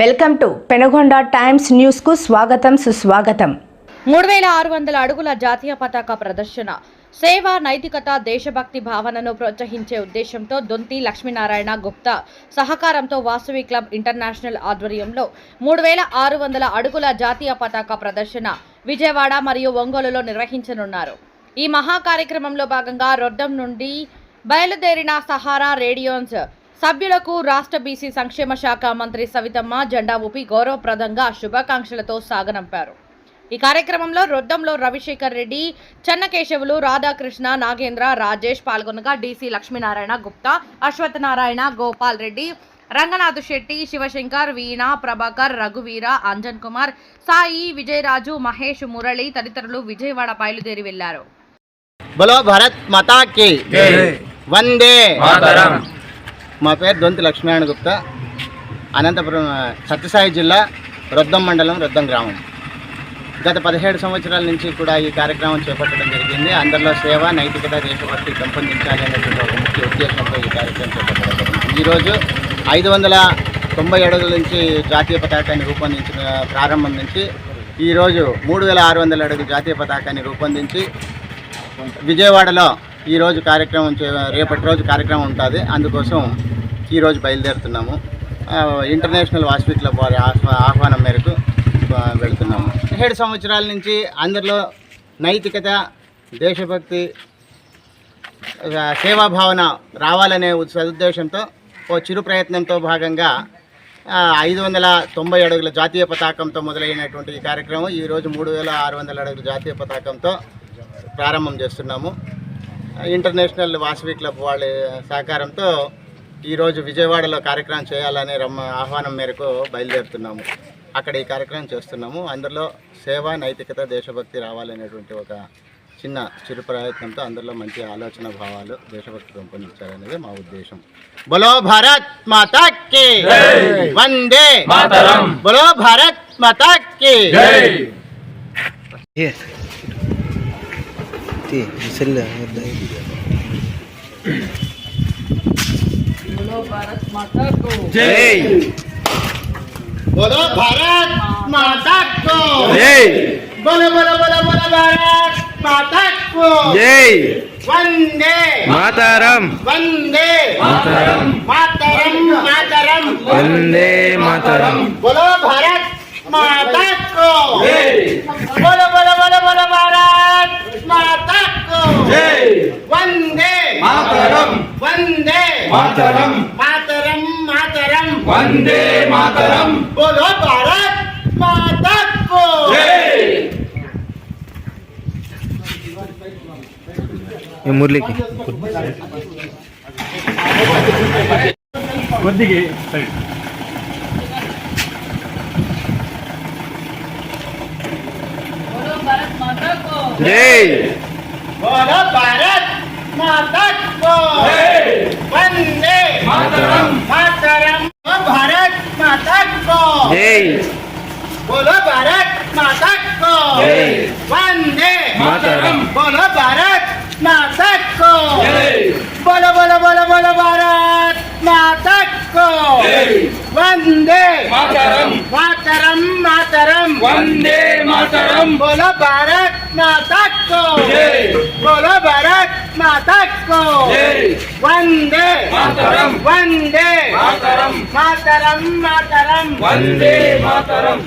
Welcome to Penagonda times న్యూస్కు స్వాగతం సుస్వాగతం. మూడు వేల ఆరు వందల అడుగుల జాతీయ పతాక ప్రదర్శన. సేవ నైతికత దేశభక్తి భావనను ప్రోత్సహించే ఉద్దేశంతో దొంతి లక్ష్మీనారాయణ గుప్తా సహకారంతో వాసవి క్లబ్ ఇంటర్నేషనల్ ఆధ్వర్యంలో మూడు వేల ఆరు వందల అడుగుల జాతీయ పతాక ప్రదర్శన విజయవాడ మరియు ఒంగోలులో నిర్వహించనున్నారు. ఈ మహా కార్యక్రమంలో భాగంగా రొద్దం నుండి బయలుదేరిన సహారా రేడియోన్స్ సభ్యులకు రాష్ట్ర బీసీ సంక్షేమ శాఖ మంత్రి సవితమ్మ జెండా ఊపి గౌరవప్రదంగా శుభాకాంక్షలతో సాగనంపారు. ఈ కార్యక్రమంలో రొద్దంలో రవిశేఖర్ రెడ్డి చెన్నకేశవులు రాధాకృష్ణ నాగేంద్ర రాజేష్ పాల్గొనగా డీసీ లక్ష్మీనారాయణ గుప్తా అశ్వత్థనారాయణ గోపాల్ రెడ్డి రంగనాథ్ శెట్టి శివశంకర్ వీణ ప్రభాకర్ రఘువీర అంజన్ కుమార్ సాయి విజయరాజు మహేష్ మురళి తదితరులు విజయవాడ బయలుదేరి వెళ్ళారు బలో భరత్ వందే మాతరం. మా పేరు దొంతి లక్ష్మీనారాయణ గుప్తా. అనంతపురం సత్యసాయి జిల్లా రొద్దం మండలం రొద్దం గ్రామం. గత పదిహేడు సంవత్సరాల నుంచి కూడా ఈ కార్యక్రమం చేపట్టడం జరిగింది. అందరిలో సేవ నైతికత దేశభక్తి పెంపొందించాలి అనేటువంటి ఒక ముఖ్య ఉద్దేశంతో ఈ కార్యక్రమం చేపట్టడం జరిగింది. ఈరోజు ఐదు వందల తొంభై అడుగుల నుంచి జాతీయ పతాకాన్ని రూపొందించిన ప్రారంభం నుంచి ఈరోజు మూడు వేల ఆరు వందల అడుగు జాతీయ పతాకాన్ని రూపొందించి విజయవాడలో ఈరోజు కార్యక్రమం చే రేపటి రోజు కార్యక్రమం ఉంటుంది. అందుకోసం ఈరోజు బయలుదేరుతున్నాము. ఇంటర్నేషనల్ వాస్పి వారి ఆహ్వా- ఆహ్వానం మేరకు వెళుతున్నాము. ఏడు సంవత్సరాల నుంచి అందరిలో నైతికత దేశభక్తి సేవా సేవాభావన రావాలనే సదుద్దేశంతో ఓ చిరు ప్రయత్నంతో భాగంగా ఐదు వందల తొంభై అడుగుల జాతీయ పతాకంతో మొదలైనటువంటి ఈ కార్యక్రమం ఈరోజు మూడు వేల ఆరు వందల అడుగుల జాతీయ పతాకంతో ప్రారంభం చేస్తున్నాము. ఇంటర్నేషనల్ వాసవి క్లబ్ వాళ్ళ సహకారంతో ఈరోజు విజయవాడలో కార్యక్రమం చేయాలనే రమ్మ ఆహ్వానం మేరకు బయలుదేరుతున్నాము అక్కడ ఈ కార్యక్రమం చేస్తున్నాము అందరిలో సేవ నైతికత దేశభక్తి రావాలనేటువంటి ఒక చిన్న చిరు ప్రయత్నంతో అందరిలో మంచి ఆలోచన భావాలు దేశభక్తి పెంపొందించాలనేది మా ఉద్దేశం బలో భారత్ మాతా కి వందే మాతరం బలో భారత్ बोलो भारत माता को। जय। बोलो भारत माता को। बोलो बोलो बोलो भारत माता को। जय। वंदे। मातरम। वंदे। मातरम। मातरम मातरम। वंदे मातरम। बोलो भारत माता को। बोलो बोलो बोलो बोलो भारत माता को। वंदे। मातरम। वंदे। మాతరం मातरम मातरम వందే మాతరం बोलो भारत माता को జై మురళికి కొద్దిగా జై बोलो भारत माता को జై वंदे मातरम मातरम भारत माता को जय। बोलो भारत माता को जय। वंदे मातरम। बोलो भारत माता को जय। बोलो बोलो बोलो बोलो भारत माता को जय। वंदे मातरम। मातरम मातरम। वंदे मातरम। बोलो भारत माता को కర్ణాటకకు వందే. వందే. మాతరం మాతరం. వందే మాతరం.